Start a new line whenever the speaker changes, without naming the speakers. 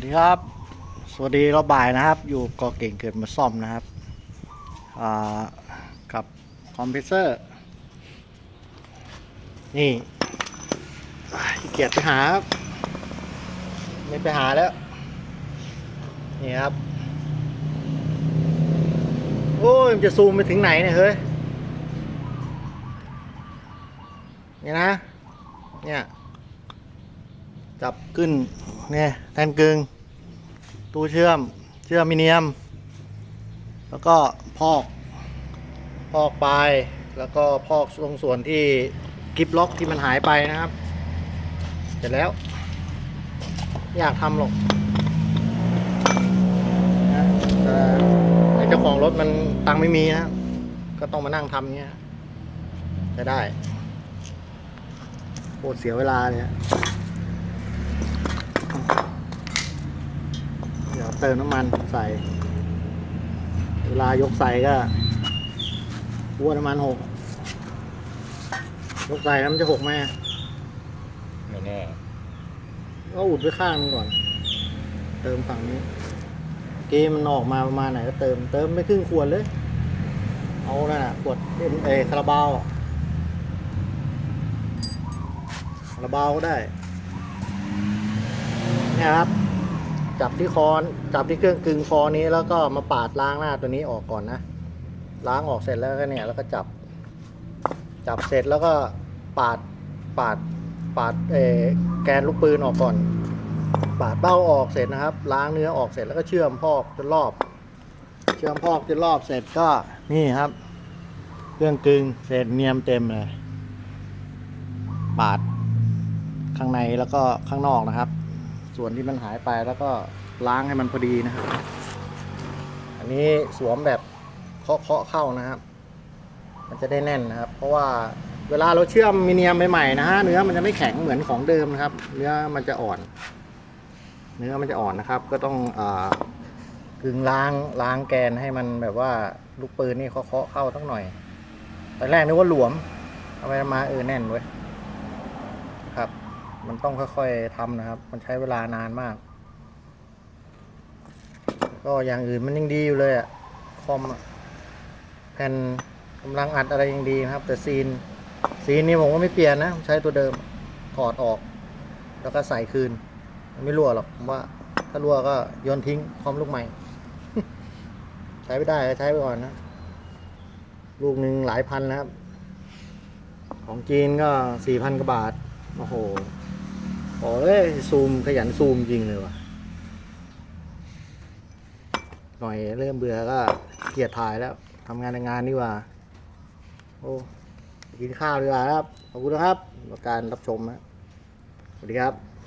วัสดีครับ สวัสดีรอบบ่ายนะครับ อยู่กอเก่งเกิดมาซ่อมนะครับกับคอมเพรสเซอร์ นี่เกียจไปหาครับไม่ไปหาแล้ว นี่ครับ โอ้ยมันจะซูมไปถึงไหนเนี่ยเฮ้ย นี่นะ เนี่ย จับขึ้น เนี่ยแทนกึงตู้เชื่อม เชื่อมมิเนียม แล้วก็พอก พอกปลายแล้วก็พอกตรงส่วนที่กริปล็อกที่มันหายไปนะครับ เสร็จแล้ว อยากทำหรอกนะแต่เจ้าของรถมันตังค์ไม่มีนะก็ต้องมานั่งทำเงี้ยจะได้ โคตรเสียเวลาเลยอะ เดี๋ยวเติมน้ำมันใส่ เวลายกใส่ก็วัวน้ำมันหกยกใส่แล้วมันจะหกไหม
ไม่แน่
ก็อุดไว้ข้างนึงก่อน เติมฝั่งนี้เกมมันออกมาประมาณไหนก็เติมเติมไม่ครึ่งขวดเลย เอานั่นน่ะขวดเอ็มเอคาราบาวอะคาราบาวก็ได้เนี่ยครับ จับที่คอนจับที่เครื่องกึ่งคอนี้แล้วก็มาปาดล้างหน้าตัวนี้ออกก่อนนะ ล้างออกเสร็จแล้วก็เนี่ยแล้วก็จับ จับเสร็จแล้วก็ปาดปาดปาดเอแกนลูกปืนออกก่อน ปาดเบ้าออกเสร็จนะครับ ล้างเนื้อออกเสร็จแล้วก็เชื่อมพอกจนรอบ เชื่อมพอกจนรอบเสร็จก็นี่ครับ เครื่องกึ่งเสร็จเนียมเต็มเลย ปาดข้างในแล้วก็ข้างนอกนะครับ ส่วนที่มันหายไปแล้วก็ล้างให้มันพอดีนะครับ อันนี้สวมแบบเคาะเคาะเข้านะครับ มันจะได้แน่นนะครับ เพราะว่าเวลาเราเชื่อมมิเนียมใหม่ๆนะฮะเนื้อมันจะไม่แข็งเหมือนของเดิมนะครับ เนื้อมันจะอ่อน เนื้อมันจะอ่อนนะครับ ก็ต้องอกึงล้างล้างแกนให้มันแบบว่าลูกปืนนี่เคาะเคาะเข้าตั้งหน่อยตอนแรกนึกว่าหลวม เอาไปมาเออแน่นเว้ยครับ มันต้องค่อยๆทำนะครับ มันใช้เวลานานมาก ก็อย่างอื่นมันยังดีอยู่เลยอะคอมแผ่นกำลังอัดอะไรยังดีนะครับ แต่ซีนซีนนี่ผมก็ไม่เปลี่ยนนะใช้ตัวเดิมถอดออก แล้วก็ใส่คืนมันไม่รั่วหรอกผมว่า ถ้ารั่วก็โยนทิ้งคอมลูกใหม่ ใช้ไม่ได้ก็ใช้ไปก่อนนะลูกหนึ่งหลายพันนะครับ ของจีนก็สี่พันกว่าบาท โอ้โห โอ้ยซูมขยันซูมจริงเลยว่ะ หน่อยเริ่มเบื่อก็เกียดถ่ายแล้วทำงานในงานดีกว่า โอ้กินข้าวดีกว่าครับ ขอบคุณนะครับ การรับชมนะสวัสดีครับ